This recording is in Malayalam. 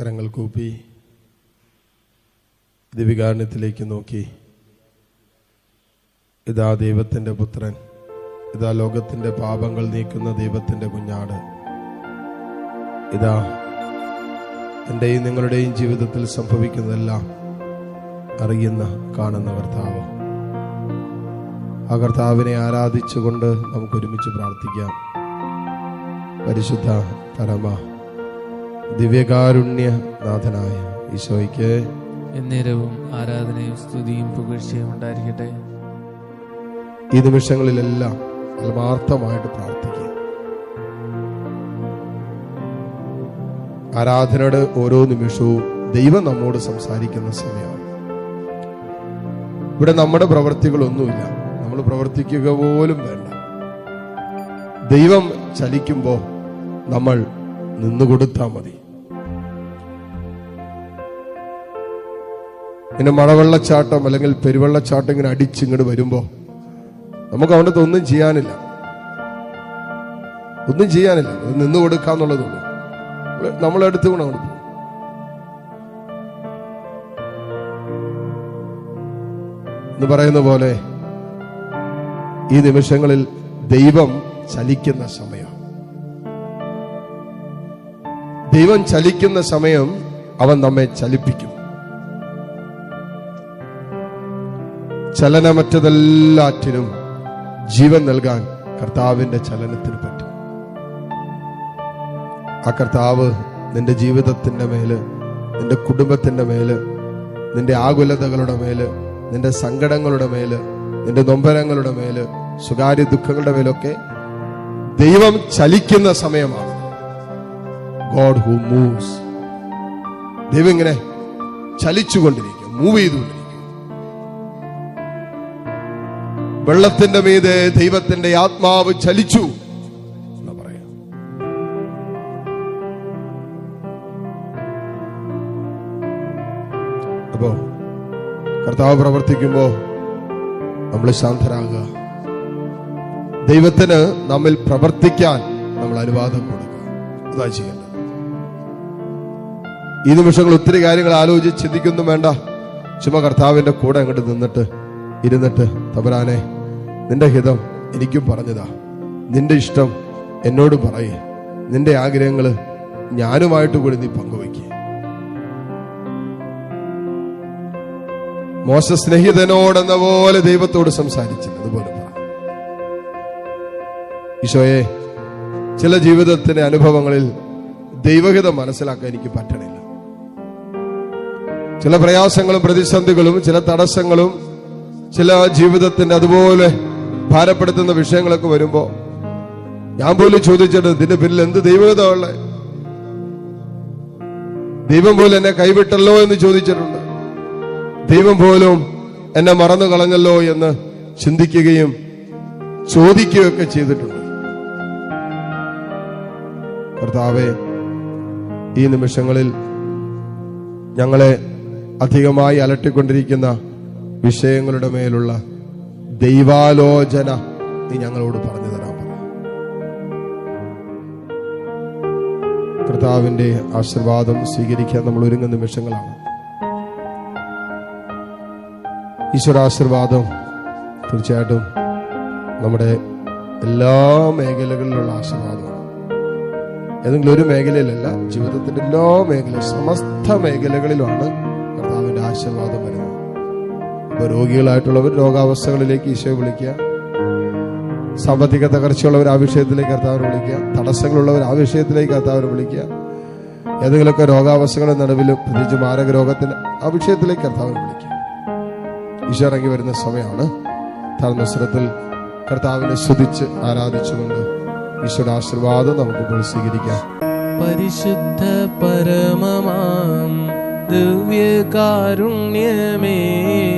കരങ്ങൾ കൂപ്പി ദിവികാരണത്തിലേക്ക് നോക്കി. ഇതാ ദൈവത്തിന്റെ പുത്രൻ. ഇതാ ലോകത്തിന്റെ പാപങ്ങൾ നീക്കുന്ന ദൈവത്തിന്റെ കുഞ്ഞാട്. ഇതാ എന്റെയും നിങ്ങളുടെയും ജീവിതത്തിൽ സംഭവിക്കുന്നതെല്ലാം അറിയുന്ന കാണുന്ന കർത്താവ്. ആ കർത്താവിനെ ആരാധിച്ചുകൊണ്ട് നമുക്ക് ഒരുമിച്ച് പ്രാർത്ഥിക്കാം. പരിശുദ്ധ പരമ ദിവ്യകാരുണ്യ നാഥനായ ഈശോയ്ക്ക് എന്നേരവും ആരാധനയും സ്തുതിയും പുകഴ്ചയും ഉണ്ടായിരിക്കട്ടെ. ഈ നിമിഷങ്ങളിലെല്ലാം ആത്മാർത്ഥമായിട്ട് പ്രാർത്ഥിക്കുക. ആരാധനയുടെ ഓരോ നിമിഷവും ദൈവം നമ്മോട് സംസാരിക്കുന്ന സമയമാണ്. ഇവിടെ നമ്മുടെ പ്രവർത്തികളൊന്നുമില്ല. നമ്മൾ പ്രവർത്തിക്കുക പോലും വേണ്ട. ദൈവം ചലിക്കുമ്പോൾ നമ്മൾ നിന്നുകൊടുത്താൽ മതി. ഇങ്ങനെ മഴവെള്ളച്ചാട്ടം അല്ലെങ്കിൽ പെരുവെള്ളച്ചാട്ടം ഇങ്ങനെ അടിച്ചിങ്ങോട്ട് വരുമ്പോ നമുക്ക് അവന്റെ ഒന്നും ചെയ്യാനില്ല. ഒന്നും ചെയ്യാനില്ല. അത് നിന്ന് കൊടുക്കാന്നുള്ളതുള്ളൂ നമ്മളെടുത്ത് കൊണ്ട് അവിടെ എന്ന് പറയുന്ന പോലെ ഈ നിമിഷങ്ങളിൽ ദൈവം ചലിക്കുന്ന സമയം. ദൈവം ചലിക്കുന്ന സമയം അവൻ നമ്മെ ചലിപ്പിക്കും. ചലനമറ്റതെല്ലാറ്റിനും ജീവൻ നൽകാൻ കർത്താവിന്റെ ചലനത്തിന് പറ്റും. ആ കർത്താവ് നിന്റെ ജീവിതത്തിന്റെ മേൽ നിന്റെ കുടുംബത്തിന്റെ മേൽ നിന്റെ ആകുലതകളുടെ മേൽ നിന്റെ സങ്കടങ്ങളുടെ മേൽ നിന്റെ നൊമ്പരങ്ങളുടെ മേൽ സ്വകാര്യ ദുഃഖങ്ങളുടെ മേലൊക്കെ ദൈവം ചലിക്കുന്ന സമയമാണ്. ഗോഡ് ഹു മൂവ്സ് ദൈവം ഇങ്ങനെ ചലിച്ചുകൊണ്ടിരിക്കും മൂവ് ചെയ്തുകൊണ്ടിരിക്കും. വെള്ളത്തിന്റെ മീതെ ദൈവത്തിന്റെ ആത്മാവ് ചലിച്ചു അപ്പോ കർത്താവ് പ്രവർത്തിക്കുമ്പോ നമ്മൾ ശാന്തരാകുക. ദൈവത്തിന് നമ്മിൽ പ്രവർത്തിക്കാൻ നമ്മൾ അനുവാദം കൊടുക്കുക. അതാ ചെയ്യേണ്ടത് ഈ നിമിഷങ്ങൾ ഒത്തിരി കാര്യങ്ങൾ ആലോചിച്ച് ചിന്തിക്കൊന്നും വേണ്ട. ചുമ കർത്താവിന്റെ കൂടെ അങ്ങോട്ട് നിന്നിട്ട് ഇരുന്നിട്ട് തബരാനെ നിന്റെ ഹിതം എനിക്കും പറഞ്ഞതാ. നിന്റെ ഇഷ്ടം എന്നോട് പറയേ. നിന്റെ ആഗ്രഹങ്ങൾ ഞാനുമായിട്ട് കൂടി നീ പങ്കുവയ്ക്കുക മോശ സ്നേഹിതനോടെന്ന പോലെ ദൈവത്തോട് സംസാരിച്ചില്ല അതുപോലെ ഈശോയെ ചില ജീവിതത്തിന്റെ അനുഭവങ്ങളിൽ ദൈവഹിതം മനസ്സിലാക്കാൻ എനിക്ക് പറ്റണില്ല. ചില പ്രയാസങ്ങളും പ്രതിസന്ധികളും ചില തടസ്സങ്ങളും ചില ജീവിതത്തിന്റെ അതുപോലെ ഭാരപ്പെടുത്തുന്ന വിഷയങ്ങളൊക്കെ വരുമ്പോ ഞാൻ പോലും ചോദിച്ചിട്ട് ഇതിന്റെ പിന്നിൽ എന്ത് ദൈവകത ഉള്ള? ദൈവം പോലും എന്നെ കൈവിട്ടല്ലോ എന്ന് ചോദിച്ചിട്ടുണ്ട്. ദൈവം പോലും എന്നെ മറന്നു കളഞ്ഞല്ലോ എന്ന് ചിന്തിക്കുകയും ചോദിക്കുകയൊക്കെ ചെയ്തിട്ടുണ്ട്. കർത്താവെ ഈ നിമിഷങ്ങളിൽ ഞങ്ങളെ അധികമായി അലട്ടിക്കൊണ്ടിരിക്കുന്ന വിഷയങ്ങളുടെ മേലുള്ള ദൈവാലോചന നീ ഞങ്ങളോട് പറഞ്ഞു തരാൻ കർത്താവിന്റെ ആശീർവാദം സ്വീകരിക്കാൻ നമ്മൾ ഒരുങ്ങുന്ന നിമിഷങ്ങളാണ്. ഈശ്വരാശീർവാദം തീർച്ചയായിട്ടും നമ്മുടെ എല്ലാ മേഖലകളിലുള്ള ആശീർവാദമാണ്. ഏതെങ്കിലും ഒരു മേഖലയിലല്ല ജീവിതത്തിന്റെ എല്ലാ മേഖല സമസ്ത മേഖലകളിലുമാണ് ആശീർവാദം വരുന്നു. ഇപ്പൊ രോഗികളായിട്ടുള്ളവർ രോഗാവസ്ഥകളിലേക്ക് ഈശോയെ വിളിക്കുക. സാമ്പത്തിക തകർച്ചയുള്ളവർ ആ വിഷയത്തിലേക്ക് കർത്താവിനെ വിളിക്കുക. തടസ്സങ്ങളുള്ളവർ ആ വിഷയത്തിലേക്ക് കർത്താവിനെ വിളിക്കുക. ഏതെങ്കിലുമൊക്കെ രോഗാവസ്ഥകളുടെ നടുവിലും പ്രത്യേകിച്ച് മാരക രോഗത്തിന് ആ വിഷയത്തിലേക്ക് കർത്താവിനെ വിളിക്കുക. ഈശോ ഇറങ്ങി വരുന്ന സമയമാണ്. താഴ്ന്ന കർത്താവിനെ സ്തുതിച്ച് ആരാധിച്ചുകൊണ്ട് ഈശോയുടെ ആശീർവാദം നമുക്കിപ്പോൾ സ്വീകരിക്കാം. പരിശുദ്ധ പരമമാം ദിവ്യകാരുണ്യമേ.